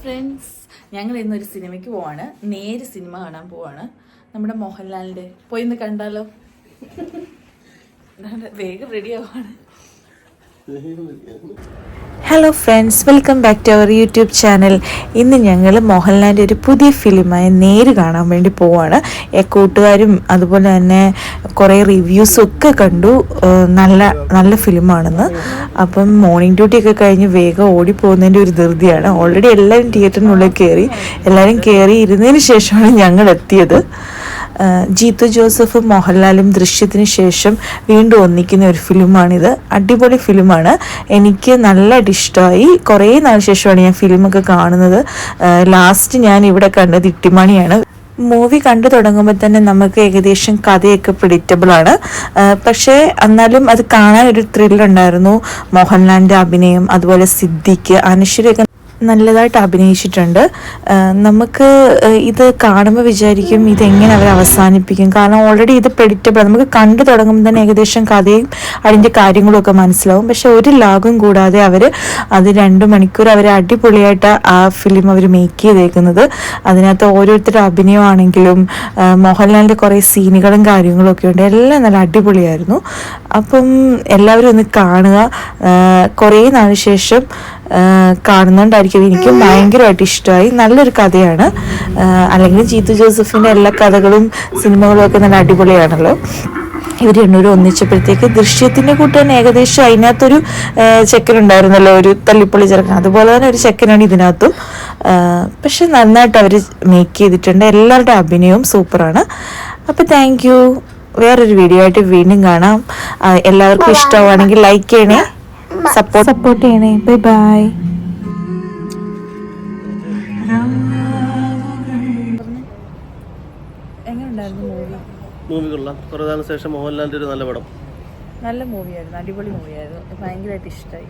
Friends ഞങ്ങൾ ഇന്നൊരു സിനിമയ്ക്ക് പോവാണ്. നേര് സിനിമ കാണാൻ പോവാണ്. നമ്മുടെ മോഹൻലാലിന്റെ പോയി ഒന്ന് കണ്ടാലോ? വേഗം ready ആവാണ്. Hello friends welcome back to our YouTube channel ഇന്ന് ഞങ്ങൾ മോഹൻലാലിന്റെ ഒരു പുതിയ ഫിലിമായ നേര് കാണാൻ വേണ്ടി പോവാണ്. കൂട്ടുകാരും അതുപോലെ തന്നെ കുറേ റിവ്യൂസും ഒക്കെ കണ്ടു. നല്ല നല്ല ഫിലിമാണെന്ന്. അപ്പം മോർണിംഗ് ഡ്യൂട്ടിയൊക്കെ കഴിഞ്ഞ് വേഗം ഓടിപ്പോകുന്നതിന്റെ ഒരു ധൃതിയാണ്. ഓൾറെഡി എല്ലാവരും തിയേറ്ററിനുള്ളിൽ കയറി എല്ലാവരും കയറി ഇരുന്നതിന് ശേഷമാണ് ഞങ്ങൾ എത്തിയത് ജീത്തു ജോസഫും മോഹൻലാലും ദൃശ്യത്തിന് ശേഷം വീണ്ടും ഒന്നിക്കുന്ന ഒരു ഫിലിമാണിത്. അടിപൊളി ഫിലിമാണ്. എനിക്ക് നല്ല ഇഷ്ടമായി. കുറേ നാൾ ശേഷമാണ് ഞാൻ ഫിലിമൊക്കെ കാണുന്നത്. ലാസ്റ്റ് ഞാൻ ഇവിടെ കണ്ടത് ഇട്ടിമണിയാണ്. മൂവി കണ്ടു തുടങ്ങുമ്പോൾ തന്നെ നമുക്ക് ഏകദേശം കഥയൊക്കെ പ്രിഡിക്റ്റബിൾ ആണ്. പക്ഷേ എന്നാലും അത് കാണാൻ ഒരു ത്രില്ലുണ്ടായിരുന്നു മോഹൻലാലിന്റെ അഭിനയം അതുപോലെ സിദ്ദിഖ് അനശ്വരയൊക്കെ നല്ലതായിട്ട് അഭിനയിച്ചിട്ടുണ്ട്. നമുക്ക് ഇത് കാണുമ്പോൾ വിചാരിക്കും ഇതെങ്ങനെ അവർ അവസാനിപ്പിക്കും. കാരണം ഓൾറെഡി ഇത് പ്രെഡിക്റ്റബിൾ നമുക്ക് കണ്ടു തുടങ്ങുമ്പോൾ തന്നെ ഏകദേശം കഥയും അതിന്റെ കാര്യങ്ങളൊക്കെ മനസ്സിലാവും. പക്ഷെ ഒരു ലാഗും കൂടാതെ അവർ അത് രണ്ട് മണിക്കൂർ അവർ അടിപൊളിയായിട്ട് ആ ഫിലിം അവർ മേക്ക് ചെയ്തേക്കുന്നത്. അതിനകത്ത് ഓരോരുത്തരുടെ അഭിനയമാണെങ്കിലും മോഹൻലാലിന്റെ കുറേ സീനുകളും കാര്യങ്ങളും ഒക്കെ ഉണ്ട്. എല്ലാം നല്ല അടിപൊളിയായിരുന്നു. അപ്പം എല്ലാവരും ഒന്ന് കാണുക. കുറേ നാളിന് ശേഷം കാണുന്നുണ്ടായിരിക്കും എനിക്ക് ഭയങ്കരമായിട്ട് ഇഷ്ടമായി. നല്ലൊരു കഥയാണ്. അല്ലെങ്കിൽ ജീത്തു ജോസഫിന്റെ എല്ലാ കഥകളും സിനിമകളും ഒക്കെ നല്ല അടിപൊളിയാണല്ലോ. ഇവർ രണ്ടുപേരും ഒന്നിച്ചപ്പോഴത്തേക്ക് ദൃശ്യത്തിന്റെ കൂട്ട് തന്നെ ഏകദേശം അതിനകത്തൊരു ചെക്കൻ ഉണ്ടായിരുന്നല്ലോ ഒരു തല്ലിപ്പൊളി ചെറുക്കൻ. അതുപോലെ തന്നെ ഒരു ചെക്കനാണ് ഇതിനകത്തും. പക്ഷെ നന്നായിട്ട് അവർ മേക്ക് ചെയ്തിട്ടുണ്ട്. എല്ലാവരുടെ അഭിനയവും സൂപ്പറാണ്. അപ്പോൾ താങ്ക് യു വേറൊരു വീഡിയോ ആയിട്ട് വീണ്ടും കാണാം. എല്ലാവർക്കും ഇഷ്ടമാണെങ്കിൽ ലൈക്ക് ചെയ്യണേ. സപ്പോർട്ട് സപ്പോർട്ട് ചെയ്യണേ. ബൈ ബൈ എങ്ങനെയുണ്ടായിരുന്നു മൂവി മൂവി കൊള്ളാം. കുറേ നാളിന് ശേഷം മോഹൻലാലിന്റെ ഒരു നല്ല പടം. നല്ല മൂവിയായിരുന്നു. അടിപൊളി മൂവിയായിരുന്നു. ഭയങ്കരമായിട്ട് ഇഷ്ടമായി